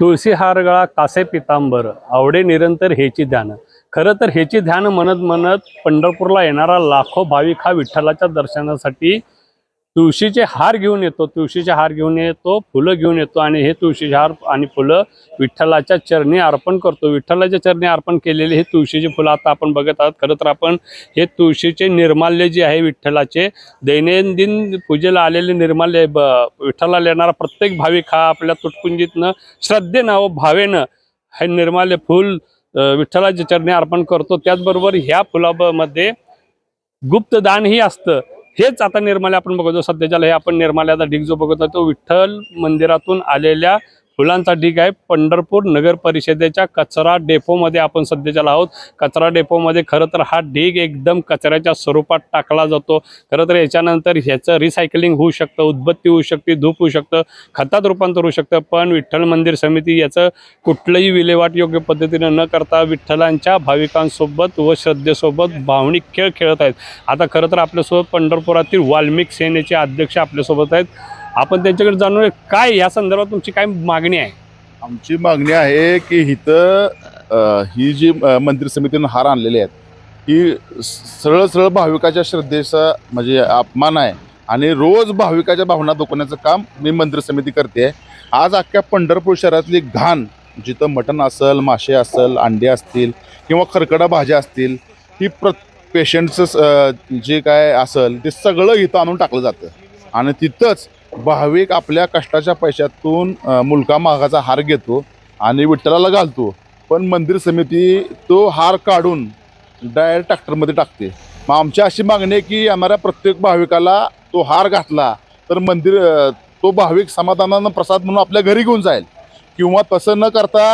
तुळशी हारगळा कासे पितांबर आवडे निरंतर हेची ध्यान. खरं तर हेची ध्यान म्हणत म्हणत पंढरपूरला येणारा लाखो भाविक हा विठ्ठलाच्या दर्शनासाठी तुळशीचे हार घेऊन येतो. तुळशीचे हार घेऊन येतो फुलं घेऊन येतो आणि हे तुळशीचे हार आणि फुलं विठ्ठलाच्या चरणी अर्पण करतो. विठ्ठलाच्या चरणी अर्पण केलेले हे तुळशीचे फुलं आता आपण बघत आहात. खरं तर आपण हे तुळशीचे निर्माल्य जे आहे विठ्ठलाचे दैनंदिन पूजेला आलेले निर्माल्य ब विठ्ठलाला येणारा प्रत्येक भाविक हा आपल्या तुटपुंजीतनं श्रद्धेनं व भावेनं हे निर्माल्य फूल विठ्ठलाच्या चरणी अर्पण करतो. त्याचबरोबर ह्या फुलामध्ये गुप्तदानही असतं. हेच आता निर्माल्या आपण बघतो सध्याच्याला हे आपण निर्माल्याचा ढीग जो बघतो तो विठ्ठल मंदिरातून आलेल्या फुलांचा ढीग आहे. पंढरपूर नगर परिषदेच्या कचरा डेपोमध्ये आपण सध्याच्याला आहोत. कचरा डेपोमध्ये खरं तर हा ढीग एकदम कचऱ्याच्या स्वरूपात टाकला जातो. खरं तर याच्यानंतर ह्याचं रिसायकलिंग होऊ शकतं उद्बत्ती होऊ शकते धूप होऊ शकतं खतात रूपांतर होऊ शकतं. पण विठ्ठल मंदिर समिती याचं कुठलंही विल्हेवाट योग्य पद्धतीनं न करता विठ्ठलांच्या भाविकांसोबत व श्रद्धेसोबत भावनिक खेळ खेळत आहेत. आता खरं तर आपल्यासोबत पंढरपुरातील वाल्मिक सेनेचे अध्यक्ष आपल्यासोबत आहेत. आपण त्यांच्याकडे जाणून काय या संदर्भात तुमची काय मागणी आहे? आमची मागणी आहे की इथं ही जी मंदिर समितीनं हार आणलेले आहेत ही सरळ सरळ भाविकाच्या श्रद्धेचा म्हणजे अपमान आहे. आणि रोज भाविकाच्या भावना दुखवण्याचं काम मी मंदिर समिती करते. आज अख्ख्या पंढरपूर शहरातली घाण जिथं मटण असेल मासे असेल अंडे असतील किंवा खरकडा भाज्या असतील ही प्र पेशंटचं जे काय असेल ते सगळं इथं आणून टाकलं जातं. आणि तिथंच भाविक आपल्या कष्टाच्या पैशातून मुलका मागाचा हार घेतो आणि विठ्ठलाला घालतो. पण मंदिर समिती तो हार काढून डायरेक्ट ट्रॅक्टरमध्ये टाकते. मग आमची अशी मागणी आहे की आम्हाला प्रत्येक भाविकाला तो हार घातला तर मंदिर तो भाविक समाधानानं प्रसाद म्हणून आपल्या घरी घेऊन जाईल. किंवा तसं न करता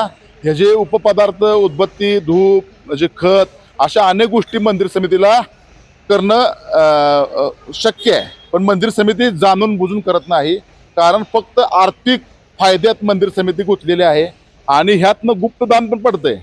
हे जे उपपदार्थ उदबत्ती धूप म्हणजे खत अशा अनेक गोष्टी मंदिर समितीला करणं शक्य आहे. पण मंदिर समिती जाणून बुजून करत नाही. कारण फक्त आर्थिक फायद्यात मंदिर समिती गुंतलेली आहे आणि ह्यातनं गुप्तदान पण पडतंय.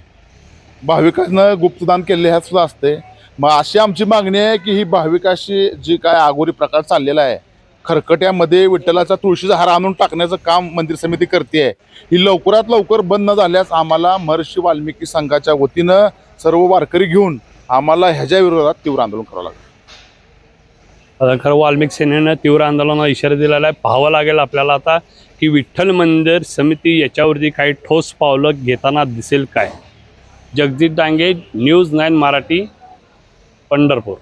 भाविकांना गुप्तदान केलेलं ह्यात सुद्धा असते मग अशी आमची मागणी आहे की ही भाविकाशी जी काय आगोरी प्रकार चाललेला आहे खरकट्यामध्ये विठ्ठलाचा तुळशीचा हार आणून टाकण्याचं काम मंदिर समिती करते आहे ही लवकरात लवकर बंद न झाल्यास आम्हाला महर्षी वाल्मिकी संघाच्या वतीनं सर्व वारकरी घेऊन आम्हाला ह्याच्या विरोधात तीव्र आंदोलन करावं लागेल. खरं वाल्मिक सेनेनं तीव्र आंदोलनाला इशारा दिलेला आहे. पाहावं लागेल आपल्याला आता की विठ्ठल मंदिर समिती याच्यावरती काही ठोस पावलं घेताना दिसेल काय? Jagjit Dange news nine Marathi Pandharpur.